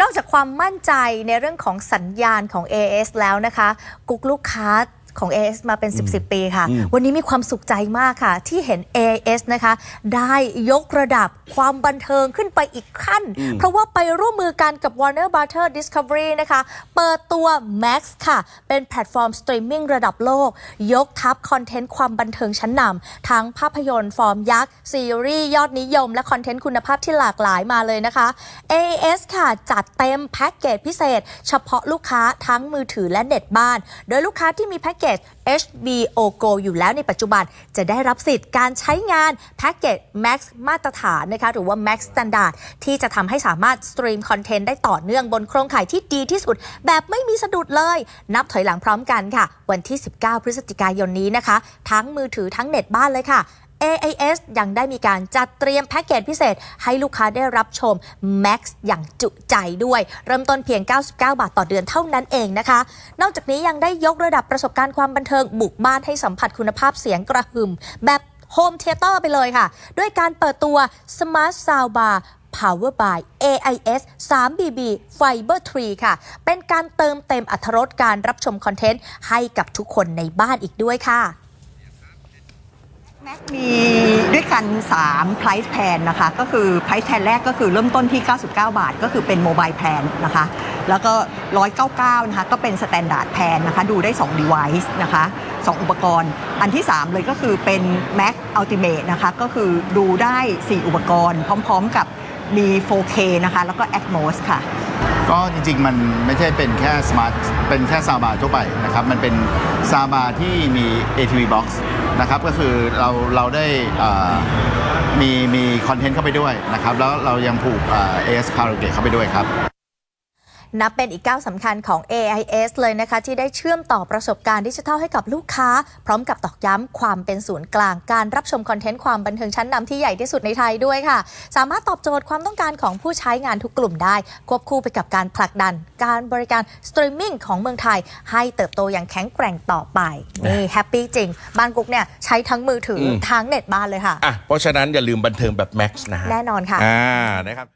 นอกจากความมั่นใจในเรื่องของสัญญาณของ AS แล้วนะคะ กุ๊กลูกค้า ของ AS มาเป็น 10 10 ปีค่ะ วันนี้มีความสุขใจมากค่ะ ที่เห็น AS นะคะ ได้ยกระดับความบันเทิงขึ้นไปอีกขั้น เพราะว่าไปร่วมมือกันกับ Warner Brother Discovery นะคะ เปิดตัว Max ค่ะ เป็นแพลตฟอร์มสตรีมมิ่งระดับโลก ยกทัพคอนเทนต์ความบันเทิงชั้นนำทั้งภาพยนตร์ฟอร์มยักษ์ ซีรีส์ยอดนิยม และคอนเทนต์คุณภาพที่หลากหลายมาเลยนะคะ AS ค่ะ จัดเต็มแพ็กเกจพิเศษ เฉพาะลูกค้าทั้งมือถือและเน็ตบ้าน โดยลูกค้าที่มีแพ็กเกจ HBO Go อยู่แล้วในปัจจุบันจะได้รับสิทธิ์การใช้งานแพ็กเกจ Max มาตรฐานนะคะหรือว่า Max Standard ที่จะทำให้สามารถสตรีมคอนเทนต์ได้ต่อเนื่องบนโครงข่ายที่ดีที่สุด แบบไม่มีสะดุดเลย นับถอยหลังพร้อมกันค่ะ วันที่ 19 พฤศจิกายนนี้นะคะ ทั้งมือถือทั้งเน็ตบ้านเลยค่ะ AIS ยังได้มีการจัดเตรียมแพ็กเกจพิเศษ ให้ลูกค้าได้รับชม Max อย่างจุใจด้วย เริ่มต้นเพียง 99 บาทต่อเดือนเท่านั้นเองนะคะ นอกจากนี้ยังได้ยกระดับประสบการณ์ความบันเทิงบุกบ้านให้สัมผัสคุณภาพเสียงกระหึ่ม แบบโฮมเทเตอร์ไปเลยค่ะ ด้วยการเปิดตัว Smart Soundbar Power by AIS 3BB Fiber 3 ค่ะ เป็นการเติมเต็มอรรถรสการรับชมคอนเทนต์ให้กับทุกคนในบ้านอีกด้วยค่ะ ม็กมีด้วยกัน 3 price plan นะคะ ก็คือ price plan แรกก็คือเริ่มต้นที่ 99 บาท ก็คือเป็น mobile plan นะคะ แล้วก็ 199 นะคะ ก็เป็น standard plan นะคะ ดูได้ 2 device นะคะ 2 อุปกรณ์ อันที่ 3 เลยก็คือเป็น Mac Ultimate นะคะ ก็คือดูได้ 4 อุปกรณ์ พร้อมๆกับมี 4K นะคะ แล้วก็ Atmos ค่ะก็จริงๆ มันไม่ใช่เป็นแค่สมาร์ทเป็นแค่ซาวบาทั่วไปนะครับ มันเป็นซาวบาที่มี ATV box นะครับก็คือเราเราได้มีมีคอนเทนต์เข้าไปด้วยนะครับแล้วเรายังผูกเอ่อ AS Karaoke เข้าไปด้วยครับ นับเป็นอีกก้าวสำคัญของ AIS เลยนะคะที่ได้เชื่อมต่อประสบการณ์ดิจิทัลให้กับลูกค้า พร้อมกับตอกย้ำความเป็นศูนย์กลางการรับชมคอนเทนต์ความบันเทิงชั้นนำที่ใหญ่ที่สุดในไทยด้วยค่ะ สามารถตอบโจทย์ความต้องการของผู้ใช้งานทุกกลุ่มได้ ควบคู่ไปกับการผลักดัน การบริการสตรีมมิ่งของเมืองไทย ให้เติบโตอย่างแข็งแกร่งต่อไปนี่แฮปปี้จริงบ้านกุ๊กเนี่ยใช้ทั้งมือถืออมทั้งเน็ตบ้านเลยค่ะอะเพราะฉะนั้นอย่าลืมบันเทิงแบบแม็กซ์นะฮะแน่นอนค่ะอ่านะครับ